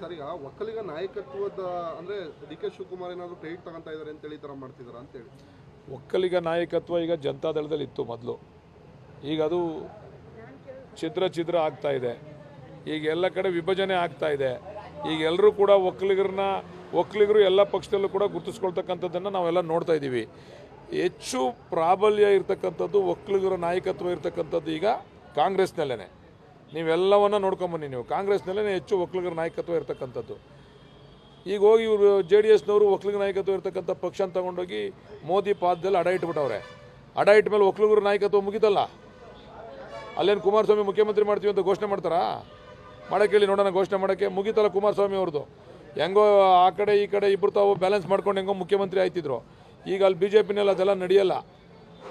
Sir, ಈಗ ಒಕ್ಕಲಿಗ ನಾಯಕತ್ವದ, ಅಂದ್ರೆ ಡಿ ಕೆ ಶಿವಕುಮಾರ್ ಏನಾದ್ರು ಕ್ರೆಡಿಟ್ ತಗೊಂತ ಇದಾರೆ ಅಂತೇಳಿ ಈ ತರ ಮಾಡ್ತಿದಾರ ಅಂತೇಳಿ ಒಕ್ಕಲಿಗ ನಾಯಕತ್ವ ಈಗ ಜನತಾದಳದಲ್ಲಿ ಇತ್ತು ಮೊದಲು. ಈಗ ಅದು ಛಿದ್ರ ಛಿದ್ರ ಆಗ್ತಾ ಇದೆ. ಈಗ ಎಲ್ಲ ಕಡೆ ವಿಭಜನೆ ಆಗ್ತಾ ಇದೆ. ಈಗ ಎಲ್ಲರೂ ಕೂಡ ಒಕ್ಕಲಿಗರನ್ನ, ಒಕ್ಕಲಿಗರು ಎಲ್ಲ ಪಕ್ಷದಲ್ಲೂ ಕೂಡ ಗುರುತಿಸ್ಕೊಳ್ತಕ್ಕಂಥದ್ದನ್ನು ನಾವೆಲ್ಲ ನೋಡ್ತಾ ಇದ್ದೀವಿ. ಹೆಚ್ಚು ಪ್ರಾಬಲ್ಯ ಇರತಕ್ಕಂಥದ್ದು ಒಕ್ಕಲಿಗರ ನಾಯಕತ್ವ ಇರತಕ್ಕಂಥದ್ದು ಈಗ ಕಾಂಗ್ರೆಸ್ನಲ್ಲೇ ನೀವೆಲ್ಲವನ್ನ ನೋಡ್ಕೊಂಬನ್ನಿ ನೀವು. ಕಾಂಗ್ರೆಸ್ನಲ್ಲೇ ಹೆಚ್ಚು ಒಕ್ಕಲಿಗರ ನಾಯಕತ್ವ ಇರ್ತಕ್ಕಂಥದ್ದು. ಈಗ ಹೋಗಿ ಇವರು ಜೆ ಡಿ ಎಸ್ನವರು ಒಕ್ಕಲಿಗ ನಾಯಕತ್ವ ಇರತಕ್ಕಂಥ ಪಕ್ಷ ತಗೊಂಡೋಗಿ ಮೋದಿ ಪಾದದಲ್ಲಿ ಅಡ ಇಟ್ಬಿಟ್ಟವ್ರೆ. ಅಡ ಇಟ್ಟ ಮೇಲೆ ಒಕ್ಕಲಿಗರ ನಾಯಕತ್ವ ಮುಗಿತಲ್ಲ? ಅಲ್ಲೇನು ಕುಮಾರಸ್ವಾಮಿ ಮುಖ್ಯಮಂತ್ರಿ ಮಾಡ್ತೀವಿ ಅಂತ ಘೋಷಣೆ ಮಾಡ್ತಾರಾ? ಮಾಡಕ್ಕೆ ಹೇಳಿ ನೋಡೋಣ ಘೋಷಣೆ ಮಾಡೋಕ್ಕೆ. ಮುಗಿತಲ್ಲ ಕುಮಾರಸ್ವಾಮಿ ಅವ್ರದ್ದು. ಹೆಂಗೋ ಆ ಕಡೆ ಈ ಕಡೆ ಇಬ್ಬರು ತಾವು ಬ್ಯಾಲೆನ್ಸ್ ಮಾಡ್ಕೊಂಡು ಹೆಂಗೋ ಮುಖ್ಯಮಂತ್ರಿ ಆಯ್ತಿದ್ರು. ಈಗ ಅಲ್ಲಿ ಬಿ ಜೆ ಪಿನಲ್ಲಿ ಅದೆಲ್ಲ ನಡೆಯಲ್ಲ.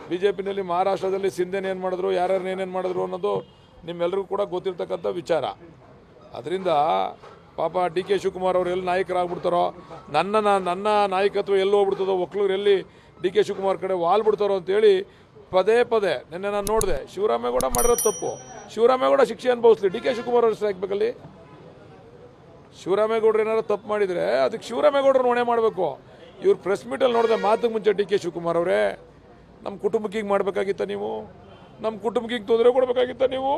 ಬಿ ಜೆ ಪಿನಲ್ಲಿ ಮಹಾರಾಷ್ಟ್ರದಲ್ಲಿ ಸಿಂಧೆನ ಏನು ಮಾಡಿದ್ರು ಯಾರ್ಯಾರು ಏನೇನು ಮಾಡಿದ್ರು ಅನ್ನೋದು ನಿಮ್ಮೆಲ್ರಿಗೂ ಕೂಡ ಗೊತ್ತಿರ್ತಕ್ಕಂಥ ವಿಚಾರ. ಅದರಿಂದ ಪಾಪ ಡಿ ಕೆ ಶಿವಕುಮಾರ್ ಅವರು ಎಲ್ಲಿ ನಾಯಕರಾಗ್ಬಿಡ್ತಾರೋ, ನನ್ನ ನನ್ನ ನಾಯಕತ್ವ ಎಲ್ಲಿ ಹೋಗ್ಬಿಡ್ತದೋ ಒಕ್ಕಲಿಗರು ಎಲ್ಲಿ ಡಿ ಕೆ ಶಿವಕುಮಾರ್ ಕಡೆ ವಾಲ್ ಬಿಡ್ತಾರೋ ಅಂತೇಳಿ ಪದೇ ಪದೇ ನಿನ್ನೆ ನಾನು ನೋಡಿದೆ, ಶಿವರಾಮೇಗೌಡ ಮಾಡಿರೋ ತಪ್ಪು. ಶಿವರಾಮೇಗೌಡ ಶಿಕ್ಷೆ ಅನುಭವಿಸ್ಲಿ, ಡಿ ಕೆ ಶಿವಕುಮಾರ್ ಅವ್ರ ಹಾಕ್ಬೇಕಲ್ಲಿ? ಶಿವರಾಮೇಗೌಡರು ಏನಾರು ತಪ್ಪು ಮಾಡಿದರೆ ಅದಕ್ಕೆ ಶಿವರಾಮೇಗೌಡರು ಹೊಣೆ ಮಾಡಬೇಕು. ಇವ್ರು ಪ್ರೆಸ್ ಮೀಟಲ್ಲಿ ನೋಡಿದೆ ಮಾತಿಗೆ ಮುಂಚೆ ಡಿ ಕೆ ಶಿವಕುಮಾರ್ ಅವರೇ, ನಮ್ಮ ಕುಟುಂಬಕ್ಕೆ ಹೀಗೆ ಮಾಡಬೇಕಾಗಿತ್ತ ನೀವು? ನಮ್ಮ ಕುಟುಂಬಕ್ಕೆ ತೊಂದರೆ ಕೊಡಬೇಕಾಗಿತ್ತ ನೀವು?